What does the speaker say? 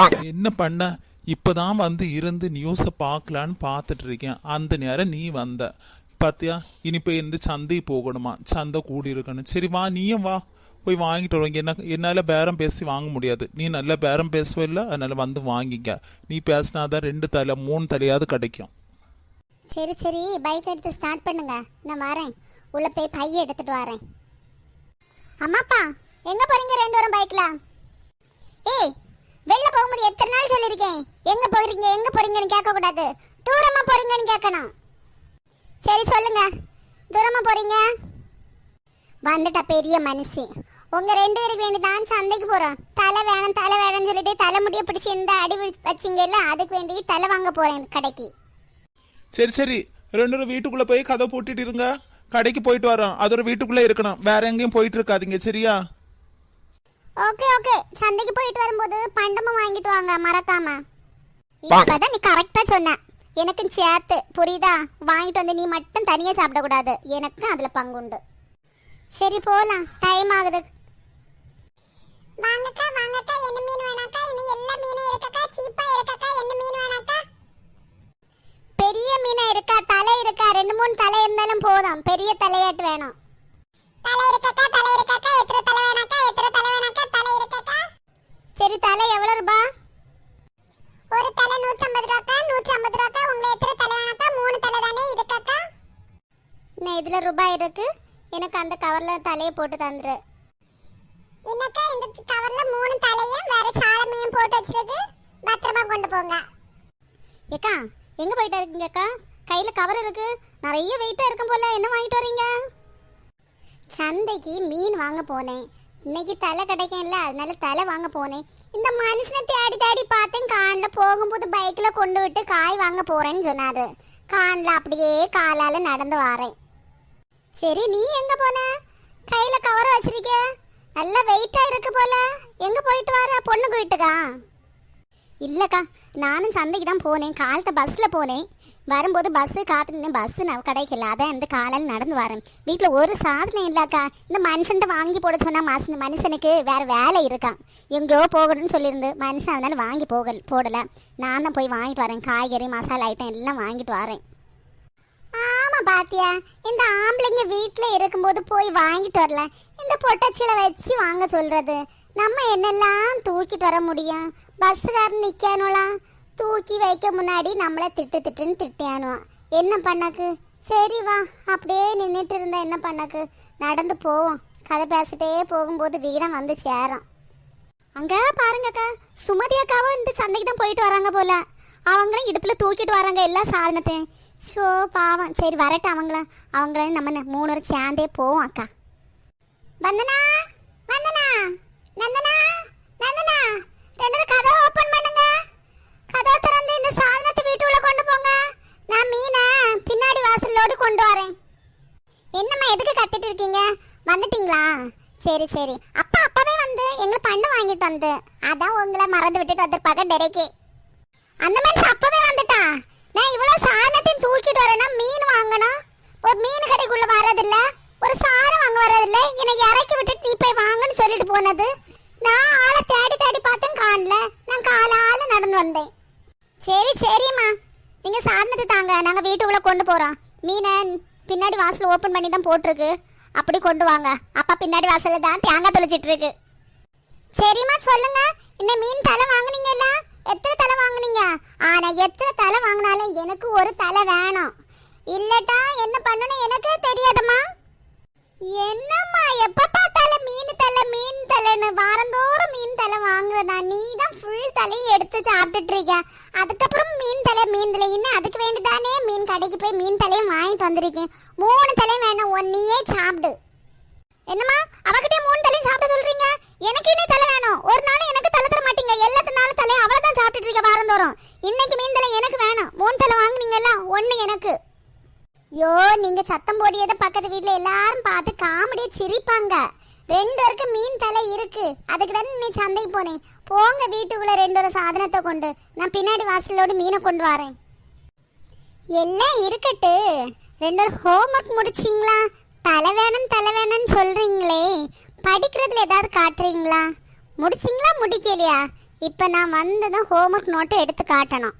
என்ன பண்ண? இப்பதான் வந்து இருந்து நியூஸை பார்க்கலான்னு பார்த்துட்டு இருக்கேன் அந்த நேரம் நீ வந்த. பாத்தியா? இனிப்போ இருந்து சந்தை போகணுமா? சந்தை கூடி இருக்கணும் சரி வா நீயும் வா. போய் வாங்கிட்டு வருவாங்க என்ன என்னால் பேரம் பேசி வாங்க முடியாது. நீ நல்ல பேரம் பேசுவில்ல அதனால வந்து வாங்கிக்க. நீ பேசினாதான் ரெண்டு தலை மூணு தலையாவது கிடைக்கும். சரி சரி. பைக் எடுத்து ஸ்டார்ட் பண்ணுங்க. நான் வரேன். உள்ள போய் பைய எடுத்துட்டு வரேன். அம்மாப்பா எங்க போறீங்க ரெண்டு வரும் பைக்ல ஏய் வெளில போகும்போது எத்தனை நாள் சொல்லியிருக்கேன்? எங்க போறீங்க எங்க போறீங்கன்னு கேட்க கூடாது தூரமா போறீங்கன்னு கேட்கணும். சரி சொல்லுங்க. தூரமா போறீங்க? வந்துட்டா பெரிய மனுஷி உங்க ரெண்டு பேருக்கு வேண்டி தான் சந்தைக்கு போறோம். தலை வேணும் தலை வேணும்னு சொல்லிட்டு தலை முடிய பிடிச்சி இந்த அடி வச்சிங்கல்ல அதுக்கு வேண்டி தலை வாங்க போறேன் கடைக்கு. சரி சரி. ரெண்டு பேரும் வீட்டுக்குள்ள போய் கதை போட்டுட்டு இருங்க. கடைக்கு போயிட்டு வரோம். அதோட வீட்டுக்குள்ள இருக்கணும். வேற எங்கேயும் போயிட்டு இருக்காதீங்க சரியா? Okay okay. சந்தைக்கு போயிட்டு வரும்போது பண்டமும் வாங்கிட்டு வாங்க மறக்காம. இப்பதான் நீ கரெக்டா சொன்ன. எனக்கு சேர்த்து புரியுதா? வாங்கிட்டு வந்து நீ மட்டும் தனியா சாப்பிடக்கூடாது. எனக்கும் அதுல பங்குண்டு. சரி போலாம். டைம் ஆகுது. வாங்கக்கா வாங்கக்கா. என்ன மீன் வேணாக்கா? இனி எல்லா மீனும் இருக்கக்கா? சீப்பா இருக்கக்கா? என்ன மீன் வேணாக்கா? பெரிய மீனா இருக்கா? தலை இருக்கா? ரெண்டு மூணு தலை இருந்தாலும் போதும். பெரிய தலையாட்டு வேணும் தலை இருக்கக்கா தலை இருக்கக்கா எத்தனை தலை வேணாக்கா எத்தனை தலை வேணாக்கா தலை இருக்கக்கா சரி தலை எவ்வளவு ரூபா ஒரு தலை நூற்றி ஐம்பது ரூபாக்கா நூற்றி ஐம்பது ரூபாக்கா உங்களை எத்தனை தலை வேணாக்கா மூணு தலை தானே இருக்காக்கா இதுல ரூபாய் இருக்கு? எனக்கு அந்த கவர்ல தலையை போட்டு தந்துரு. என்னக்கா இந்த கவர்ல மூணு தலையும் வேற சாலமையும் போட்டு வச்சிருக்கு. பத்திரமா கொண்டு போங்க. ஏக்கா எங்க போயிட்டு இருக்கீங்க அக்கா? கையில கவர் இருக்கு. நிறைய வெயிட்டா இருக்கும் போல. என்ன வாங்கிட்டு வரீங்க சந்தைக்கு மீன் வாங்க போனேன். இன்னைக்கு தலை கிடைக்கும்ல அதனால தலை வாங்க போனேன். இந்த மனுஷனை தேடி தேடி பார்த்தேன். கான்ல போகும்போது பைக்ல கொண்டு விட்டு காய் வாங்க போறேன்னு சொன்னாரு. கான்ல அப்படியே காலால நடந்து வாரேன். சரி நீ எங்க போன? கையில கவர் வச்சிருக்க. நல்ல வெயிட்டா இருக்கு போல. எங்க போயிட்டு வர? பொண்ணுக்கு வீட்டுக்கா இல்லக்கா நானும் சந்தைக்கு தான் போனேன். காலத்தை பஸ்ஸில் போனேன். வரும்போது பஸ்ஸு காத்துன்னு பஸ்ஸு நான் கிடைக்கல அதான் இந்த காலையில் நடந்து வரேன். வீட்டில் ஒரு சாதனம் இல்லைக்கா. இந்த மனுஷன்ட்ட வாங்கி போட சொன்னால் மனுஷன் மனுஷனுக்கு வேற வேலை இருக்கான் எங்கேயோ போகணும்னு சொல்லியிருந்து மனுஷன் அதனால வாங்கி போகல போடலை. நான் தான் போய் வாங்கிட்டு வரேன். காய்கறி மசாலா ஐட்டம் எல்லாம் வாங்கிட்டு வரேன். ஆமா பாத்தியா இந்த ஆம்பளைங்க வீட்ல இருக்கும்போது போய் வாங்கிட்டு வரல. இந்த பொட்டச்சில வச்சு வாங்க சொல்றது. நம்ம என்னெல்லாம் தூக்கிட்டு வர முடியும்? பஸ்ஸுக்காரன் நிக்கணும்லாம் தூக்கி வைக்க முன்னாடி நம்மள திட்டு திட்டுன்னு திட்டியானுவான் என்ன பண்ணக்கு? சரி வா அப்படியே நின்றுட்டு இருந்தா என்ன பண்ணக்கு? நடந்து போவோம். கதை பேசிட்டே போகும்போது வீடம் வந்து சேரும். அங்க பாருங்கக்கா சுமதி அக்காவும் இந்த சந்தைக்கு தான் போயிட்டு வராங்க போல. அவங்களும் இடுப்புல தூக்கிட்டு வராங்க எல்லா சாதனத்தையும். ஸோ பாவம். சரி வரட்டும் அவங்கள. அவங்கள நம்ம மூணு பேரும் சேர்ந்தே போவோம் அக்கா. வந்தனா? வந்தனா? நந்தனா? நந்தனா? ரெண்டு பேரும் கதவை பண்ணுங்க. கதவை திறந்து இந்த சாதனத்தை வீட்டுக்குள்ள கொண்டு போங்க. நான் மீனை பின்னாடி வாசலோடு கொண்டு வரேன். என்னம்மா எதுக்கு கத்திட்டு இருக்கீங்க? வந்துட்டீங்களா? சரி சரி. அப்பா அப்பவே வந்து எங்களுக்கு பண்ணு வாங்கிட்டு வந்து. அதான் உங்களை மறந்து விட்டுட்டு வந்திருப்பாங்க டெரைக்கு. அந்த மாதிரி அப்பவே வந்துட்டா? நான் இவ்வளவு சாதனத்தையும் தூக்கிட்டு வரேன்னா மீன் வாங்கணும் ஒரு மீன் கடைக்குள்ள வர்றதில்ல? ஒரு சாரம் வாங்க வர்றதில்ல? என்னை இறக்கி விட்டு நீ போய் வாங்கன்னு சொல்லிட்டு போனது. நான் ஆளை தேடி தேடி பார்த்தேன் காணல. நான் காலால நடந்து வந்தேன். சரி சரிம்மா. நீங்க சாதனத்தை தாங்க. நாங்க வீட்டுக்குள்ள கொண்டு போறோம். மீனை பின்னாடி வாசல் ஓபன் பண்ணி தான் போட்டிருக்கு. அப்படி கொண்டு வாங்க. அப்பா பின்னாடி வாசல்ல தான் தேங்காய் தொலைச்சிட்டு இருக்கு சரிம்மா சொல்லுங்க. இந்த மீன் தலை வாங்குனீங்கல்ல? எத்தனை தலை வாங்குனீங்க? ஆனா எத்தனை தலை வாங்கினாலும் எனக்கு ஒரு தலை வேணும். இல்லட்டா என்ன பண்ணணும் எனக்கே தெரியாதம்மா. என்னம்மா எப்ப பார்த்தாலும் மீன் தலை மீன் தலைன்னு வாரந்தோறும் மீன் தலை வாங்குறதா? நீ தான் ஃபுல் தலையை எடுத்து சாப்பிட்டுட்டு இருக்க. அதுக்கப்புறம் மீன் தலை மீன் தலை இன்னும் அதுக்கு வேண்டிதானே மீன் கடைக்கு போய் மீன் தலையும் வாங்கிட்டு வந்திருக்கேன். மூணு தலையும் வேணும் ஒன்னையே சாப்பிடு. என்னம்மா அவகிட்டே மூணு தலையும் சாப்பிட சொல்றீங்க? எனக்கு இன்னும் தலை வேணும் ஒரு நாள் எனக்கு தலை தர மாட்டீங்க எல்லாத்தினாலும் தலை அவ்வளவுதான் சாப்பிட்டுட்டு இருக்க வாரந்தோறும் இன்னைக்கு மீன் தலை எனக்கு வேணும் மூணு தலை வாங்குனீங்கல்ல ஒண்ணு எனக்கு யோ நீங்க சத்தம் போடியத பக்கத்து வீட்ல எல்லாரும் பார்த்து காமெடியா சிரிப்பாங்க. ரெண்டு பேருக்கு மீன் தலை இருக்கு. அதுக்கு தான் நீ சந்தைக்கு போனேன் போங்க வீட்டுக்குள்ள ரெண்டு ஒரு சாதனத்தை கொண்டு. நான் பின்னாடி வாசலோடு மீனை கொண்டு வரேன். எல்லாம் இருக்கட்டு. ரெண்டு ஒரு ஹோம்ஒர்க் முடிச்சிங்களா? தலை வேணும் தலை வேணும்னு சொல்றீங்களே. படிக்கிறதுல ஏதாவது காட்டுறீங்களா? முடிச்சிங்களா? முடிக்கலையா? இப்போ நான் வந்ததும் ஹோம்ஒர்க் நோட்டை எடுத்து காட்டணும்.